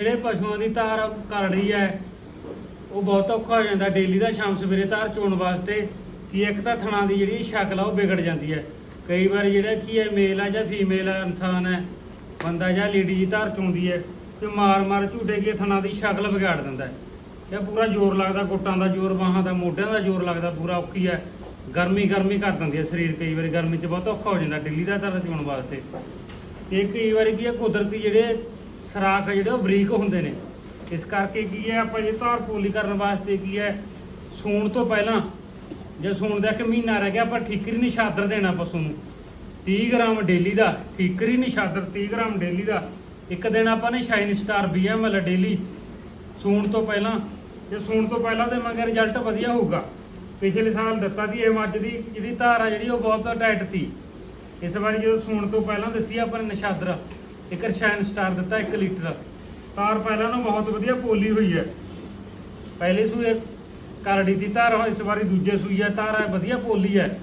ਜਿਹੜੇ ਪਸ਼ੂਆਂ ਦੀ ਧਾਰ ਕਰੜੀ ਹੈ, ਉਹ ਬਹੁਤ ਔਖਾ ਹੋ ਜਾਂਦਾ। ਡੇਲੀ ਦਾ ਸ਼ਾਮ ਸਵੇਰੇ ਧਾਰ ਚੋਣ ਵਾਸਤੇ ਕਿ ਇੱਕ ਤਾਂ ਥਣਾ ਦੀ ਜਿਹੜੀ ਸ਼ਕਲ ਆ ਉਹ ਵਿਗੜ ਜਾਂਦੀ ਹੈ। ਕਈ ਵਾਰ ਜਿਹੜਾ ਕੀ ਹੈ ਮੇਲ ਆ ਜਾਂ ਫੀਮੇਲ ਆ, ਇਨਸਾਨ ਹੈ, ਬੰਦਾ ਜਾਂ ਲੇਡੀ ਦੀ ਧਾਰ ਚੋਂਦੀ ਹੈ ਤੇ ਮਾਰ ਮਾਰ ਝੂਟੇ ਕੇ ਥਣਾ ਦੀ ਸ਼ਕਲ ਵਿਗਾੜ ਦਿੰਦਾ ਹੈ। ਤੇ ਪੂਰਾ ਜ਼ੋਰ ਲੱਗਦਾ, ਗੁੱਟਾਂ ਦਾ ਜ਼ੋਰ, ਬਾਹਾਂ ਦਾ, ਮੋਢਿਆਂ ਦਾ ਜ਼ੋਰ ਲੱਗਦਾ, ਪੂਰਾ ਔਖੀ ਹੈ। ਗਰਮੀ ਗਰਮੀ ਕਰ ਦਿੰਦੀ ਹੈ ਸਰੀਰ, ਕਈ ਵਾਰੀ ਗਰਮੀ 'ਚ ਬਹੁਤ ਔਖਾ ਹੋ ਜਾਂਦਾ, ਡੇਲੀ ਦਾ ਧਾਰ ਚੋਣ ਵਾਸਤੇ। ਤੇ ਕਈ ਵਾਰੀ ਕੀ ਹੈ, ਕੁਦਰਤੀ ਜਿਹੜੇ ਸਰਾਖ ਜਿਹੜੇ ਉਹ ਬਰੀਕ ਹੁੰਦੇ ਨੇ। ਇਸ ਕਰਕੇ ਕੀ ਹੈ, ਆਪਾਂ ਜੇ ਧਾਰ ਪੋਲੀ ਕਰਨ ਵਾਸਤੇ ਕੀ ਹੈ, ਸੂਣ ਤੋਂ ਪਹਿਲਾਂ ਜੇ ਸੂਣ ਦਾ ਇੱਕ ਮਹੀਨਾ ਰਹਿ ਗਿਆ, ਆਪਾਂ ਠੀਕਰੀ ਨਿਸ਼ਾਦਰ ਦੇਣਾ ਪਸ਼ੂ ਨੂੰ 30 ਗ੍ਰਾਮ ਡੇਲੀ ਦਾ, ਠੀਕਰੀ ਨਿਸ਼ਾਦਰ 30 ਗ੍ਰਾਮ ਡੇਲੀ ਦਾ। ਇੱਕ ਦਿਨ ਆਪਾਂ ਨੇ ਸ਼ਾਈਨ ਸਟਾਰ ਬੀਐਮਐਲ ਡੇਲੀ। ਸੂਣ ਤੋਂ ਪਹਿਲਾਂ, ਜੇ ਸੂਣ ਤੋਂ ਪਹਿਲਾਂ ਦੇਵਾਂਗੇ ਰਿਜ਼ਲਟ ਵਧੀਆ ਹੋਊਗਾ। ਪਿਛਲੇ ਸਾਲ ਦਿੱਤਾ ਦੀ ਇਹ ਮੱਝ ਦੀ ਜਿਹਦੀ ਧਾਰ ਆ ਜਿਹੜੀ ਉਹ ਬਹੁਤ ਟਾਈਟ ਸੀ। ਇਸ ਵਾਰੀ ਜਦੋਂ ਸੂਣ ਤੋਂ ਪਹਿਲਾਂ ਦਿੱਤੀ ਆਪਾਂ ਨੇ ਨਸ਼ਾਦਰ। ਇੱਕ ਰਸ਼ਾਇਣ ਸਟਾਰ ਦਿੱਤਾ 1 ਲੀਟਰ ਤਾਰ ਪਹਿਲਾਂ ਨੂੰ ਬਹੁਤ ਵਧੀਆ ਪੋਲੀ ਹੋਈ ਹੈ। ਪਹਿਲੇ ਸੂਏ ਕਰੜੀ ਦੀ ਧਾਰ, ਇਸ ਵਾਰੀ ਦੂਜੇ ਸੂਈ ਹੈ ਧਾਰ ਹੈ ਵਧੀਆ ਪੋਲੀ ਹੈ।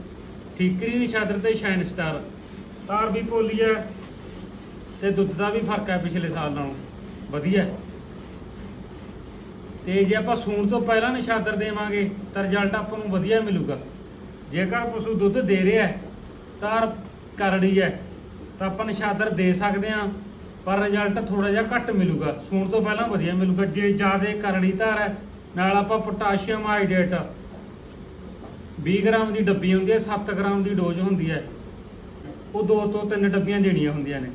ਠੀਕਰੀ ਨਸ਼ਾਦਰ ਤੇ ਸ਼ਾਇਨ ਸਟਾਰ। ਤਾਰ ਵੀ ਪੋਲੀ ਹੈ ਤੇ ਦੁੱਧ ਦਾ ਵੀ ਫ਼ਰਕ ਹੈ ਪਿਛਲੇ ਸਾਲ ਨਾਲੋਂ। ਵਧੀਆ। ਹੈ। ਤੇ ਜੇ ਆਪਾਂ ਸੂਣ ਤੋਂ ਪਹਿਲਾਂ ਨਿਸ਼ਾਦਰ ਦੇਵਾਂਗੇ, ਤਾਂ ਰਿਜ਼ਲਟ ਆਪਾਂ ਨੂੰ ਵਧੀਆ ਮਿਲੂਗਾ। ਜੇਕਰ ਪਸ਼ੂ ਦੁੱਧ ਦੇ ਰਿਹਾ ਹੈ ਕਰੜੀ ਹੈ। ਤਾਂ ਆਪਾਂ ਨਿਸ਼ਾਦਰ ਦੇ ਸਕਦੇ ਹਾਂ, ਪਰ ਰਿਜ਼ਲਟ ਥੋੜਾ ਜਿਹਾ ਘੱਟ ਮਿਲੂਗਾ। ਸੂਣ ਤੋਂ ਪਹਿਲਾਂ ਵਧੀਆ ਮਿਲੂਗਾ। ਜੇ ਜ਼ਿਆਦਾ ਕਰੜੀ ਧਾਰ ਹੈ, ਨਾਲ ਆਪਾਂ ਪੋਟਾਸ਼ੀਅਮ ਹਾਈਡਰੇਟ 20 ਗ੍ਰਾਮ ਦੀ ਡੱਬੀ ਹੁੰਦੀ ਹੈ 7 ਗ੍ਰਾਮ ਦੀ ਡੋਜ਼ ਹੁੰਦੀ ਹੈ। ਉਹ ਦੋ ਤੋਂ ਤਿੰਨ ਡੱਬੀਆਂ ਦੇਣੀਆਂ ਹੁੰਦੀਆਂ ਨੇ।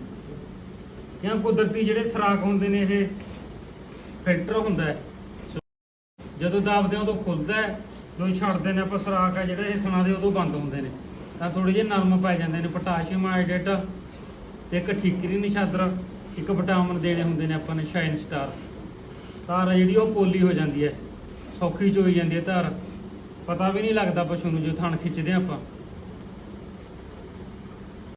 ਜਾਂ ਕੁਦਰਤੀ ਜਿਹੜੇ ਸਰਾਖ ਹੁੰਦੇ ਨੇ, ਇਹ ਫਿਲਟਰ ਹੁੰਦਾ ਹੈ। ਜਦੋਂ ਦਾਬਦੇ ਉਦੋਂ ਖੁੱਲਦਾ ਹੈ। ਜਦੋਂ ਛੱਡਦੇ ਨੇ ਆਪਾਂ ਸਰਾਖ ਹੈ, ਜਿਹੜਾ ਇਹ ਸੁਣਾ ਦੇ ਉਦੋਂ ਬੰਦ ਹੁੰਦੇ ਨੇ। ਤਾਂ ਥੋੜੇ ਜਿਹੇ ਨਰਮ ਪੈ ਜਾਂਦੇ ਨੇ। ਪੋਟਾਸ਼ੀਅਮ ਹਾਈਡਰੇਟ ਤੇ ਇੱਕ ਠੀਕਰੀ ਨਿਸ਼ਾਦਰ, ਇੱਕ ਵਿਟਾਮਿਨ ਦੇਣੇ ਹੁੰਦੇ ਨੇ ਆਪਾਂ ਨੇ, ਸ਼ਾਈਨ ਸਟਾਰ। ਧਾਰ ਆ ਜਿਹੜੀ ਉਹ ਪੋਲੀ ਹੋ ਜਾਂਦੀ ਹੈ, ਸੌਖੀ ਚੋਈ ਜਾਂਦੀ ਹੈ ਧਾਰ। ਪਤਾ ਵੀ ਨਹੀਂ ਲੱਗਦਾ ਪਸ਼ੂ ਨੂੰ ਜੋ ਥਣ ਖਿੱਚਦੇ ਆ ਆਪਾਂ।